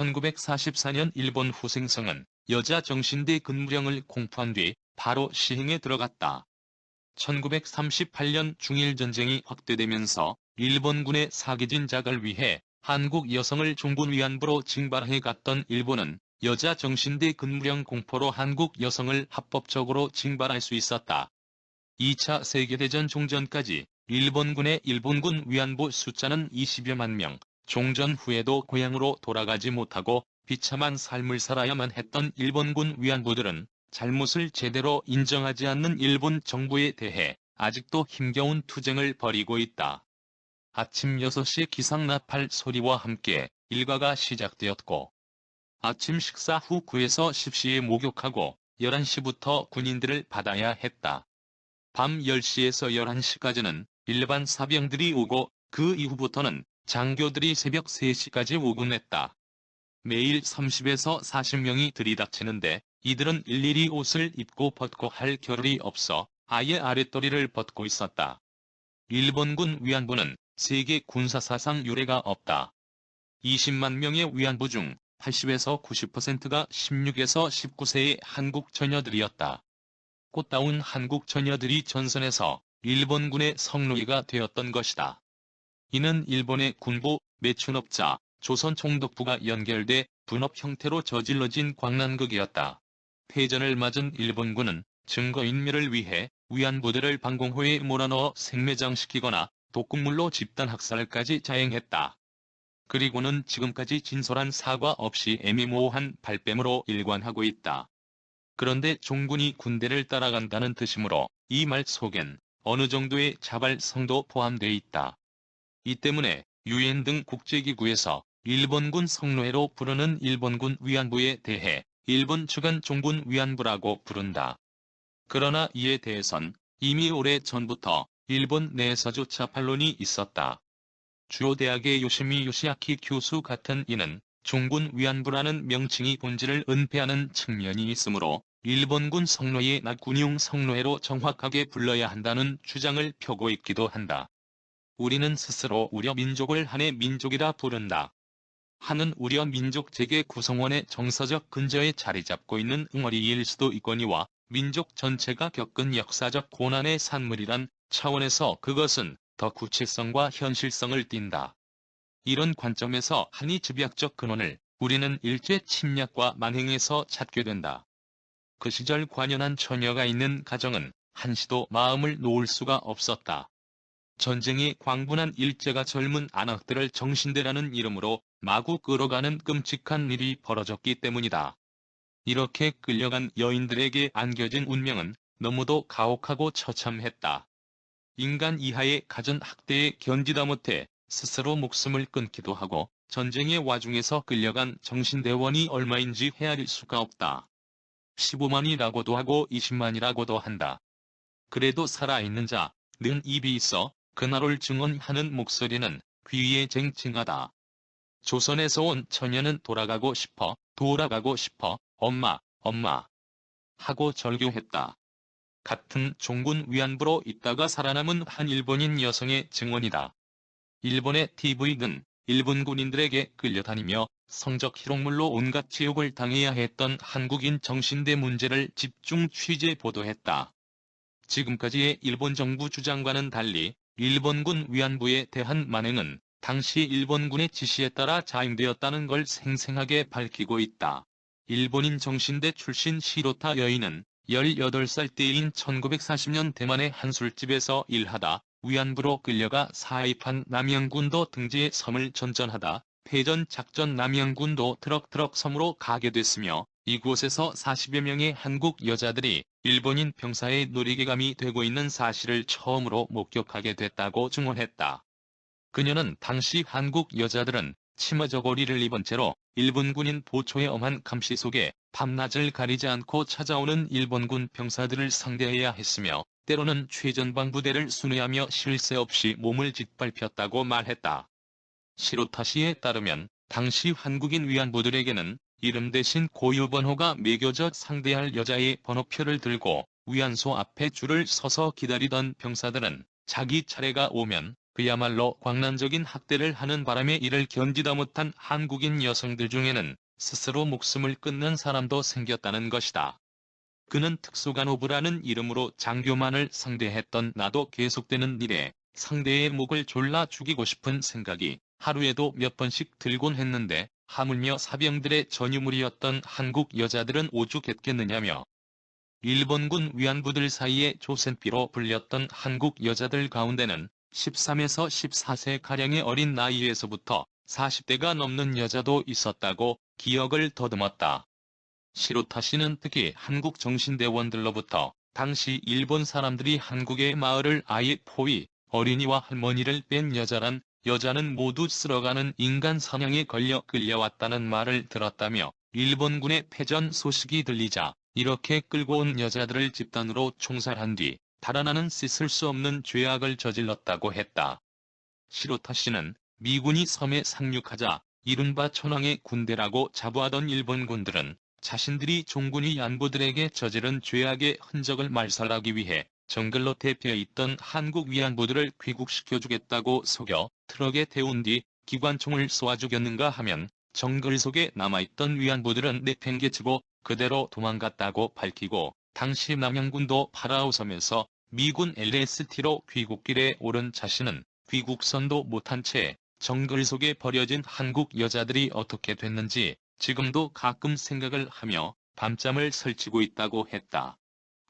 1944년 일본 후생성은 여자 정신대 근무령을 공포한 뒤 바로 시행에 들어갔다. 1938년 중일전쟁이 확대되면서 일본군의 사기진 작을 위해 한국 여성을 종군 위안부로 징발해 갔던 일본은 여자 정신대 근무령 공포로 한국 여성을 합법적으로 징발할 수 있었다. 2차 세계대전 종전까지 일본군의 일본군 위안부 숫자는 20여만 명, 종전 후에도 고향으로 돌아가지 못하고 비참한 삶을 살아야만 했던 일본군 위안부들은 잘못을 제대로 인정하지 않는 일본 정부에 대해 아직도 힘겨운 투쟁을 벌이고 있다. 아침 6시 기상 나팔 소리와 함께 일과가 시작되었고 아침 식사 후 구에서 10시에 목욕하고 11시부터 군인들을 받아야 했다. 밤 10시에서 11시까지는 일반 사병들이 오고 그 이후부터는 장교들이 새벽 3시까지 오곤 했다. 매일 30에서 40명이 들이닥치는데 이들은 일일이 옷을 입고 벗고 할 겨를이 없어 아예 아랫도리를 벗고 있었다. 일본군 위안부는 세계 군사사상 유례가 없다. 20만 명의 위안부 중 80에서 90%가 16에서 19세의 한국 처녀들이었다. 꽃다운 한국 처녀들이 전선에서 일본군의 성노예가 되었던 것이다. 이는 일본의 군부, 매춘업자, 조선 총독부가 연결돼 분업 형태로 저질러진 광란극이었다. 패전을 맞은 일본군은 증거인멸을 위해 위안부들을 방공호에 몰아넣어 생매장시키거나 독극물로 집단 학살까지 자행했다. 그리고는 지금까지 진솔한 사과 없이 애매모호한 발뺌으로 일관하고 있다. 그런데 종군이 군대를 따라간다는 뜻이므로 이 말 속엔 어느 정도의 자발성도 포함돼 있다. 이 때문에 유엔 등 국제기구에서 일본군 성노예로 부르는 일본군 위안부에 대해 일본 측은 종군 위안부라고 부른다. 그러나 이에 대해선 이미 오래 전부터 일본 내에서조차 반론이 있었다. 주요 대학의 요시미 요시아키 교수 같은 이는 종군 위안부라는 명칭이 본질을 은폐하는 측면이 있으므로 일본군 성노예 낙군용 성노예로 정확하게 불러야 한다는 주장을 펴고 있기도 한다. 우리는 스스로 우려 민족을 한해 민족이라 부른다. 한은 우려 민족 재계 구성원의 정서적 근저에 자리 잡고 있는 응어리일 수도 있거니와 민족 전체가 겪은 역사적 고난의 산물이란 차원에서 그것은 더 구체성과 현실성을 띈다. 이런 관점에서 한이 집약적 근원을 우리는 일제 침략과 만행에서 찾게 된다. 그 시절 관연한 처녀가 있는 가정은 한시도 마음을 놓을 수가 없었다. 전쟁이 광분한 일제가 젊은 안악들을 정신대라는 이름으로 마구 끌어가는 끔찍한 일이 벌어졌기 때문이다. 이렇게 끌려간 여인들에게 안겨진 운명은 너무도 가혹하고 처참했다. 인간 이하의 가전 학대에 견디다 못해 스스로 목숨을 끊기도 하고 전쟁의 와중에서 끌려간 정신대원이 얼마인지 헤아릴 수가 없다. 15만이라고도 하고 20만이라고도 한다. 그래도 살아있는 자, 는 입이 있어 그날을 증언하는 목소리는 귀에 쟁쟁하다. 조선에서 온 처녀는 돌아가고 싶어, 돌아가고 싶어, 엄마, 엄마. 하고 절규했다. 같은 종군 위안부로 있다가 살아남은 한 일본인 여성의 증언이다. 일본의 TV는 일본 군인들에게 끌려다니며 성적 희롱물로 온갖 지옥을 당해야 했던 한국인 정신대 문제를 집중 취재 보도했다. 지금까지의 일본 정부 주장과는 달리 일본군 위안부에 대한 만행은 당시 일본군의 지시에 따라 자행되었다는 걸 생생하게 밝히고 있다. 일본인 정신대 출신 시로타 여인은 18살 때인 1940년 대만의 한 술집에서 일하다 위안부로 끌려가 사입한 남양군도 등지의 섬을 전전하다 패전 작전 남양군도 트럭트럭 섬으로 가게 됐으며 이곳에서 40여 명의 한국 여자들이 일본인 병사의 놀이개감이 되고 있는 사실을 처음으로 목격하게 됐다고 증언했다. 그녀는 당시 한국 여자들은 치마 저고리를 입은 채로 일본군인 보초의 엄한 감시 속에 밤낮을 가리지 않고 찾아오는 일본군 병사들을 상대해야 했으며 때로는 최전방 부대를 순회하며 쉴 새 없이 몸을 짓밟혔다고 말했다. 시로타 씨에 따르면 당시 한국인 위안부들에게는 이름 대신 고유번호가 매겨져 상대할 여자의 번호표를 들고 위안소 앞에 줄을 서서 기다리던 병사들은 자기 차례가 오면 그야말로 광란적인 학대를 하는 바람에 이를 견디다 못한 한국인 여성들 중에는 스스로 목숨을 끊는 사람도 생겼다는 것이다. 그는 특수간호부라는 이름으로 장교만을 상대했던 나도 계속되는 일에 상대의 목을 졸라 죽이고 싶은 생각이 하루에도 몇 번씩 들곤 했는데 하물며 사병들의 전유물이었던 한국 여자들은 오죽했겠느냐며 일본군 위안부들 사이에 조센비로 불렸던 한국 여자들 가운데는 13에서 14세가량의 어린 나이에서부터 40대가 넘는 여자도 있었다고 기억을 더듬었다. 시로타 씨는 특히 한국 정신대원들로부터 당시 일본 사람들이 한국의 마을을 아예 포위, 어린이와 할머니를 뺀 여자란 여자는 모두 쓸어가는 인간 사냥에 걸려 끌려왔다는 말을 들었다며 일본군의 패전 소식이 들리자 이렇게 끌고 온 여자들을 집단으로 총살한 뒤 달아나는 씻을 수 없는 죄악을 저질렀다고 했다. 시로타 씨는 미군이 섬에 상륙하자 이른바 천황의 군대라고 자부하던 일본군들은 자신들이 종군이 안부들에게 저지른 죄악의 흔적을 말살하기 위해 정글로 대피해 있던 한국 위안부들을 귀국시켜주겠다고 속여 트럭에 태운 뒤 기관총을 쏘아 죽였는가 하면 정글 속에 남아있던 위안부들은 내팽개치고 그대로 도망갔다고 밝히고 당시 남양군도 파라오섬에서 미군 LST로 귀국길에 오른 자신은 귀국선도 못한 채 정글 속에 버려진 한국 여자들이 어떻게 됐는지 지금도 가끔 생각을 하며 밤잠을 설치고 있다고 했다.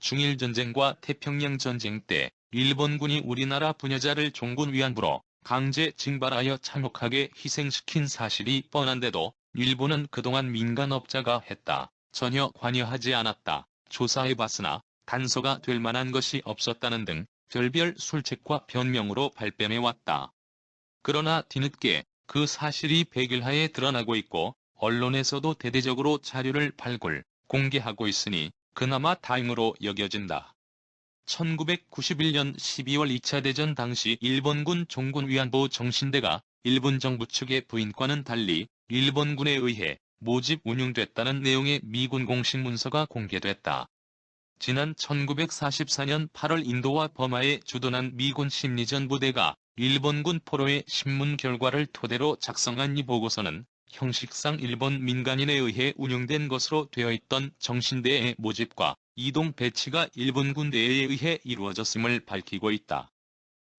중일전쟁과 태평양전쟁 때 일본군이 우리나라 부녀자를 종군 위안부로 강제 징발하여 참혹하게 희생시킨 사실이 뻔한데도 일본은 그동안 민간업자가 했다. 전혀 관여하지 않았다. 조사해봤으나 단서가 될 만한 것이 없었다는 등 별별 술책과 변명으로 발뺌해왔다. 그러나 뒤늦게 그 사실이 백일하에 드러나고 있고 언론에서도 대대적으로 자료를 발굴, 공개하고 있으니 그나마 다행으로 여겨진다. 1991년 12월 2차 대전 당시 일본군 종군 위안부 정신대가 일본 정부 측의 부인과는 달리 일본군에 의해 모집 운용됐다는 내용의 미군 공식 문서가 공개됐다. 지난 1944년 8월 인도와 버마에 주둔한 미군 심리전 부대가 일본군 포로의 신문 결과를 토대로 작성한 이 보고서는 형식상 일본 민간인에 의해 운영된 것으로 되어 있던 정신대의 모집과 이동 배치가 일본 군대에 의해 이루어졌음을 밝히고 있다.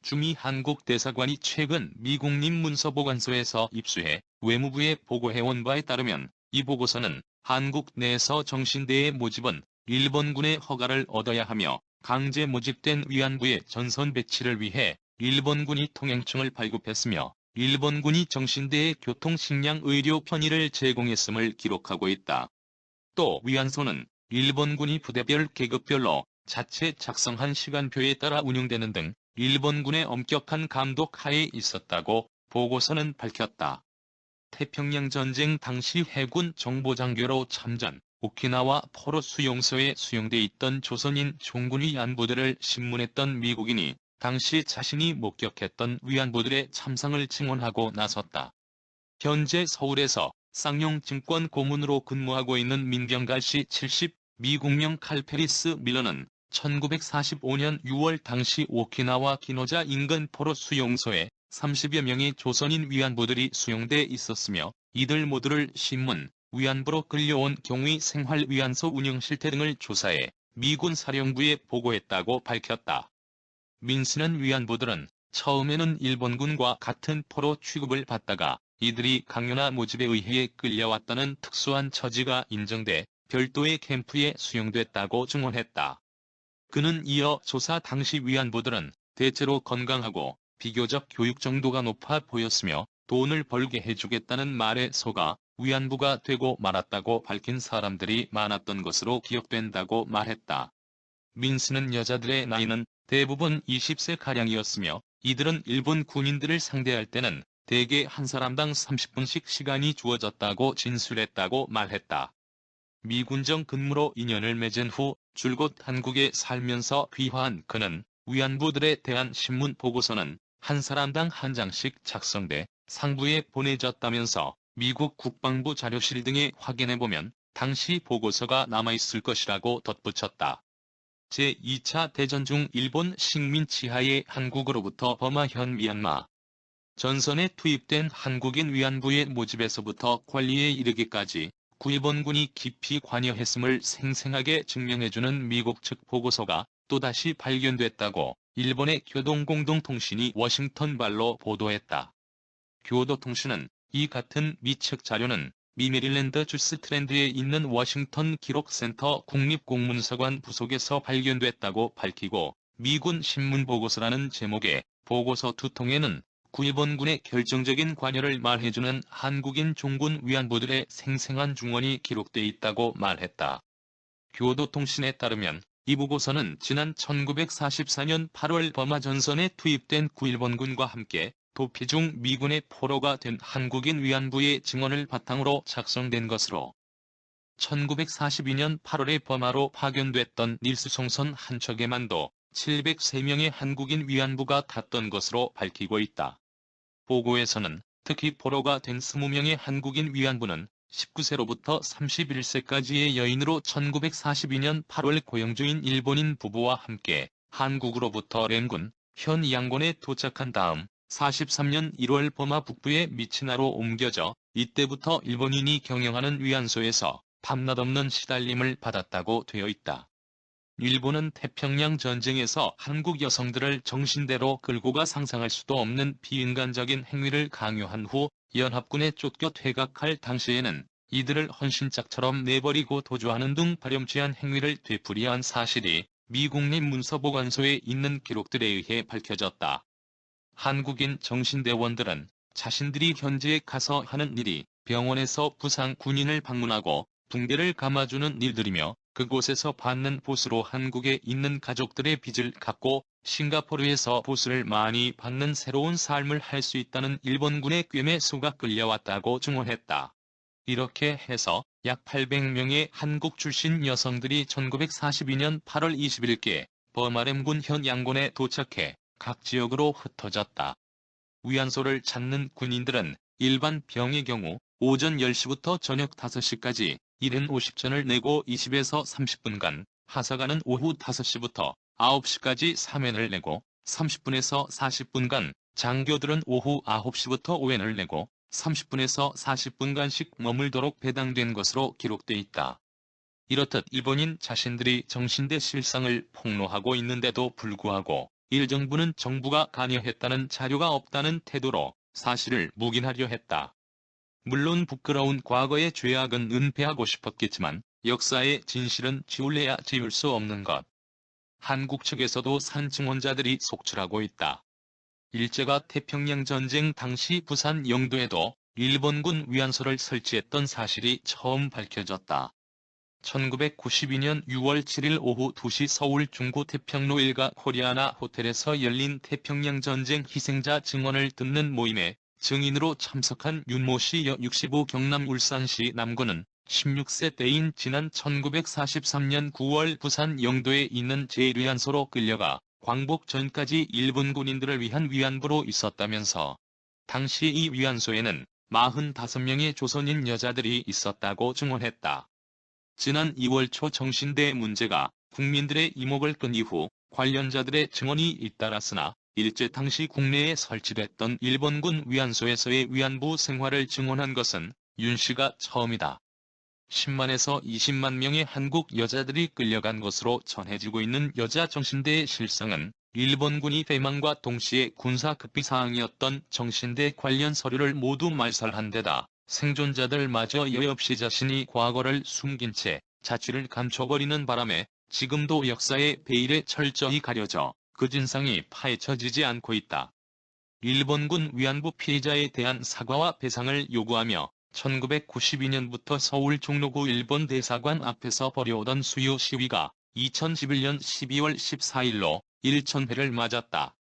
주미 한국 대사관이 최근 미국림 문서보관소에서 입수해 외무부에 보고해온 바에 따르면 이 보고서는 한국 내에서 정신대의 모집은 일본군의 허가를 얻어야 하며 강제 모집된 위안부의 전선 배치를 위해 일본군이 통행증을 발급했으며 일본군이 정신대의 교통, 식량, 의료 편의를 제공했음을 기록하고 있다. 또 위안소는 일본군이 부대별 계급별로 자체 작성한 시간표에 따라 운영되는 등 일본군의 엄격한 감독 하에 있었다고 보고서는 밝혔다. 태평양 전쟁 당시 해군 정보장교로 참전, 오키나와 포로 수용소에 수용돼 있던 조선인 종군위 안부들을 신문했던 미국인이 당시 자신이 목격했던 위안부들의 참상을 증언하고 나섰다. 현재 서울에서 쌍용증권 고문으로 근무하고 있는 민경갈씨 70, 미국명 칼페리스 밀러는 1945년 6월 당시 오키나와 기노자 인근 포로 수용소에 30여 명의 조선인 위안부들이 수용돼 있었으며 이들 모두를 신문, 위안부로 끌려온 경위 생활 위안소 운영 실태 등을 조사해 미군 사령부에 보고했다고 밝혔다. 민스는 위안부들은 처음에는 일본군과 같은 포로 취급을 받다가 이들이 강요나 모집에 의해 끌려왔다는 특수한 처지가 인정돼 별도의 캠프에 수용됐다고 증언했다. 그는 이어 조사 당시 위안부들은 대체로 건강하고 비교적 교육 정도가 높아 보였으며 돈을 벌게 해주겠다는 말에 속아 위안부가 되고 말았다고 밝힌 사람들이 많았던 것으로 기억된다고 말했다. 민스는 여자들의 나이는 대부분 20세가량이었으며 이들은 일본 군인들을 상대할 때는 대개 한 사람당 30분씩 시간이 주어졌다고 진술했다고 말했다. 미군정 근무로 인연을 맺은 후 줄곧 한국에 살면서 귀화한 그는 위안부들에 대한 신문 보고서는 한 사람당 한 장씩 작성돼 상부에 보내졌다면서 미국 국방부 자료실 등에 확인해보면 당시 보고서가 남아있을 것이라고 덧붙였다. 제2차 대전 중 일본 식민 지하의 한국으로부터 버마 현 미얀마 전선에 투입된 한국인 위안부의 모집에서부터 관리에 이르기까지 구일본군이 깊이 관여했음을 생생하게 증명해주는 미국 측 보고서가 또다시 발견됐다고 일본의 교동공동통신이 워싱턴 발로 보도했다. 교도통신은 이 같은 미측 자료는 미 메릴랜드 주스트랜드에 있는 워싱턴 기록센터 국립공문서관 부속에서 발견됐다고 밝히고 미군 신문보고서라는 제목의 보고서 두 통에는 구일본군의 결정적인 관여를 말해주는 한국인 종군 위안부들의 생생한 중원이 기록돼 있다고 말했다. 교도통신에 따르면 이 보고서는 지난 1944년 8월 버마 전선에 투입된 구일본군과 함께 도피 중 미군의 포로가 된 한국인 위안부의 증언을 바탕으로 작성된 것으로 1942년 8월에 버마로 파견됐던 닐스 총선 한 척에만도 703명의 한국인 위안부가 탔던 것으로 밝히고 있다. 보고에서는 특히 포로가 된 20명의 한국인 위안부는 19세로부터 31세까지의 여인으로 1942년 8월 고용 중인 일본인 부부와 함께 한국으로부터 렌군, 현 양곤에 도착한 다음 43년 1월 버마 북부의 미치나로 옮겨져 이때부터 일본인이 경영하는 위안소에서 밤낮 없는 시달림을 받았다고 되어 있다. 일본은 태평양 전쟁에서 한국 여성들을 정신대로 끌고 가 상상할 수도 없는 비인간적인 행위를 강요한 후 연합군에 쫓겨 퇴각할 당시에는 이들을 헌신짝처럼 내버리고 도주하는 등 발염치한 행위를 되풀이한 사실이 미국립 문서보관소에 있는 기록들에 의해 밝혀졌다. 한국인 정신대원들은 자신들이 현지에 가서 하는 일이 병원에서 부상 군인을 방문하고 붕대를 감아주는 일들이며 그곳에서 받는 보수로 한국에 있는 가족들의 빚을 갚고 싱가포르에서 보수를 많이 받는 새로운 삶을 할 수 있다는 일본군의 꿰매 수가 끌려왔다고 증언했다. 이렇게 해서 약 800명의 한국 출신 여성들이 1942년 8월 21일 버마렘군 현 양곤에 도착해 각 지역으로 흩어졌다. 위안소를 찾는 군인들은 일반 병의 경우 오전 10시부터 저녁 5시까지 1인 50전을 내고 20에서 30분간, 하사관은 오후 5시부터 9시까지 3엔을 내고 30분에서 40분간, 장교들은 오후 9시부터 5엔을 내고 30분에서 40분간씩 머물도록 배당된 것으로 기록돼 있다. 이렇듯 일본인 자신들이 정신대 실상을 폭로하고 있는데도 불구하고 일 정부는 정부가 관여했다는 자료가 없다는 태도로 사실을 묵인하려 했다. 물론 부끄러운 과거의 죄악은 은폐하고 싶었겠지만 역사의 진실은 지울래야 지울 수 없는 것. 한국 측에서도 산증원자들이 속출하고 있다. 일제가 태평양 전쟁 당시 부산 영도에도 일본군 위안소를 설치했던 사실이 처음 밝혀졌다. 1992년 6월 7일 오후 2시 서울 중구 태평로 일가 코리아나 호텔에서 열린 태평양 전쟁 희생자 증언을 듣는 모임에 증인으로 참석한 윤모 씨여 65 경남 울산시 남구는 16세 때인 지난 1943년 9월 부산 영도에 있는 제1위안소로 끌려가 광복 전까지 일본 군인들을 위한 위안부로 있었다면서 당시 이 위안소에는 45명의 조선인 여자들이 있었다고 증언했다. 지난 2월 초 정신대 문제가 국민들의 이목을 끈 이후 관련자들의 증언이 잇따랐으나 일제 당시 국내에 설치됐던 일본군 위안소에서의 위안부 생활을 증언한 것은 윤 씨가 처음이다. 10만에서 20만 명의 한국 여자들이 끌려간 것으로 전해지고 있는 여자 정신대의 실상은 일본군이 대망과 동시에 군사 급비 사항이었던 정신대 관련 서류를 모두 말살한 데다 생존자들마저 여없이 자신이 과거를 숨긴 채 자취를 감춰버리는 바람에 지금도 역사의 베일에 철저히 가려져 그 진상이 파헤쳐지지 않고 있다. 일본군 위안부 피해자에 대한 사과와 배상을 요구하며 1992년부터 서울 종로구 일본 대사관 앞에서 벌여오던 수요 시위가 2011년 12월 14일로 1천회를 맞았다.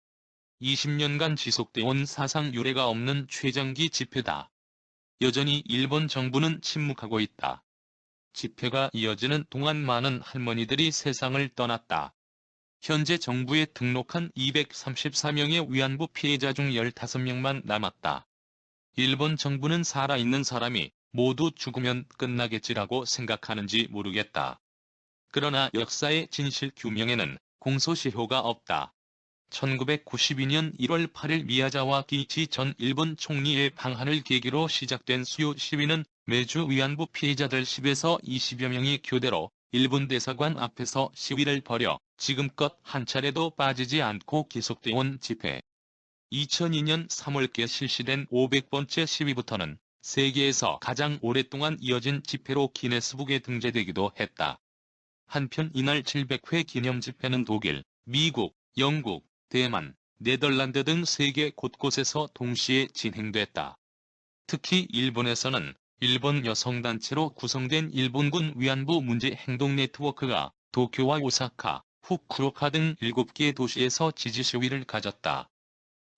20년간 지속돼온 사상 유례가 없는 최장기 집회다. 여전히 일본 정부는 침묵하고 있다. 집회가 이어지는 동안 많은 할머니들이 세상을 떠났다. 현재 정부에 등록한 234명의 위안부 피해자 중 15명만 남았다. 일본 정부는 살아있는 사람이 모두 죽으면 끝나겠지라고 생각하는지 모르겠다. 그러나 역사의 진실 규명에는 공소시효가 없다. 1992년 1월 8일 미야자와 기치 전 일본 총리의 방한을 계기로 시작된 수요 시위는 매주 위안부 피해자들 10에서 20여 명이 교대로 일본 대사관 앞에서 시위를 벌여 지금껏 한 차례도 빠지지 않고 계속돼 온 집회. 2002년 3월께 실시된 500번째 시위부터는 세계에서 가장 오랫동안 이어진 집회로 기네스북에 등재되기도 했다. 한편 이날 700회 기념 집회는 독일, 미국, 영국, 대만, 네덜란드 등 세계 곳곳에서 동시에 진행됐다. 특히 일본에서는 일본 여성단체로 구성된 일본군 위안부 문제 행동 네트워크가 도쿄와 오사카, 후쿠오카 등 7개 도시에서 지지 시위를 가졌다.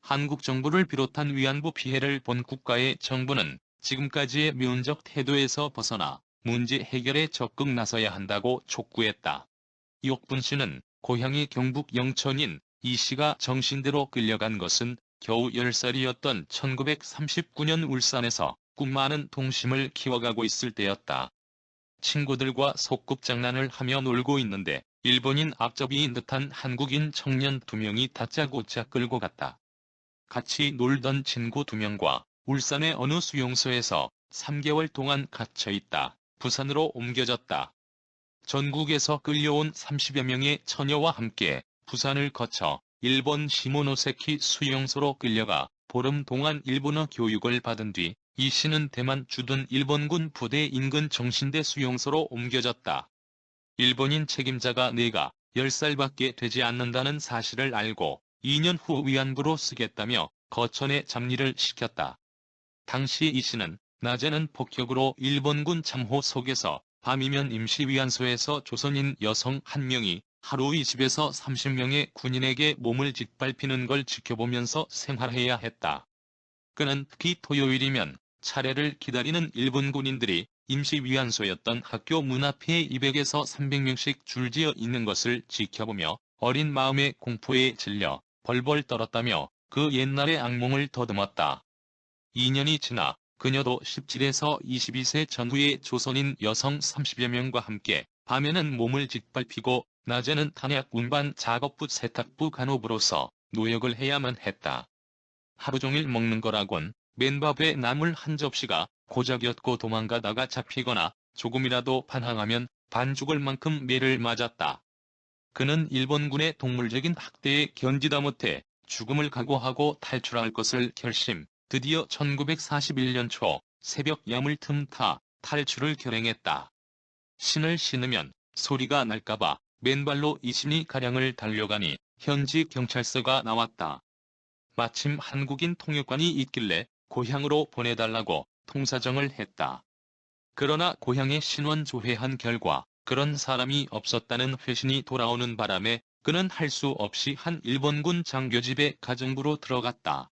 한국 정부를 비롯한 위안부 피해를 본 국가의 정부는 지금까지의 면적 태도에서 벗어나 문제 해결에 적극 나서야 한다고 촉구했다. 이옥분 씨는 고향이 경북 영천인 이 씨가 정신대로 끌려간 것은 겨우 10살이었던 1939년 울산에서 꿈 많은 동심을 키워가고 있을 때였다. 친구들과 소꿉장난을 하며 놀고 있는데 일본인 앞잡이인 듯한 한국인 청년 두 명이 다짜고짜 끌고 갔다. 같이 놀던 친구 두 명과 울산의 어느 수용소에서 3개월 동안 갇혀 있다. 부산으로 옮겨졌다. 전국에서 끌려온 30여 명의 처녀와 함께 부산을 거쳐 일본 시모노세키 수용소로 끌려가 보름 동안 일본어 교육을 받은 뒤 이 씨는 대만 주둔 일본군 부대 인근 정신대 수용소로 옮겨졌다. 일본인 책임자가 내가 10살밖에 되지 않는다는 사실을 알고 2년 후 위안부로 쓰겠다며 거천에 잡리를 시켰다. 당시 이 씨는 낮에는 폭격으로 일본군 참호 속에서 밤이면 임시위안소에서 조선인 여성 한 명이 하루 20에서 30명의 군인에게 몸을 짓밟히는 걸 지켜보면서 생활해야 했다. 그는 특히 토요일이면 차례를 기다리는 일본 군인들이 임시위안소였던 학교 문 앞에 200에서 300명씩 줄지어 있는 것을 지켜보며 어린 마음의 공포에 질려 벌벌 떨었다며 그 옛날의 악몽을 더듬었다. 2년이 지나 그녀도 17에서 22세 전후의 조선인 여성 30여 명과 함께 밤에는 몸을 짓밟히고 낮에는 탄약 운반 작업부 세탁부 간호부로서 노역을 해야만 했다. 하루 종일 먹는 거라곤 맨밥에 나물 한 접시가 고작이었고 도망가다가 잡히거나 조금이라도 반항하면 반 죽을 만큼 매를 맞았다. 그는 일본군의 동물적인 학대에 견디다 못해 죽음을 각오하고 탈출할 것을 결심, 드디어 1941년 초 새벽 야물 틈타 탈출을 결행했다. 신을 신으면 소리가 날까봐 맨발로 20리 가량을 달려가니 현지 경찰서가 나왔다. 마침 한국인 통역관이 있길래 고향으로 보내달라고 통사정을 했다. 그러나 고향에 신원 조회한 결과 그런 사람이 없었다는 회신이 돌아오는 바람에 그는 할 수 없이 한 일본군 장교집의 가정부로 들어갔다.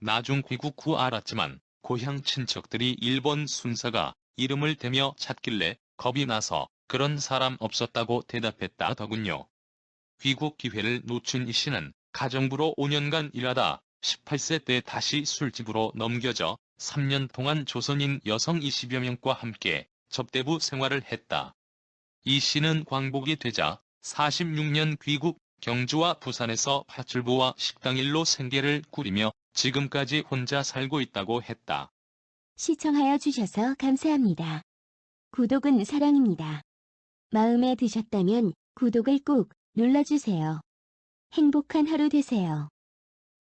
나중 귀국 후 알았지만 고향 친척들이 일본 순사가 이름을 대며 찾길래 겁이 나서 그런 사람 없었다고 대답했다 더군요. 귀국 기회를 놓친 이 씨는 가정부로 5년간 일하다 18세 때 다시 술집으로 넘겨져 3년 동안 조선인 여성 20여 명과 함께 접대부 생활을 했다. 이 씨는 광복이 되자 46년 귀국 경주와 부산에서 파출부와 식당일로 생계를 꾸리며 지금까지 혼자 살고 있다고 했다. 시청하여 주셔서 감사합니다. 구독은 사랑입니다. 마음에 드셨다면 구독을 꾹 눌러주세요. 행복한 하루 되세요.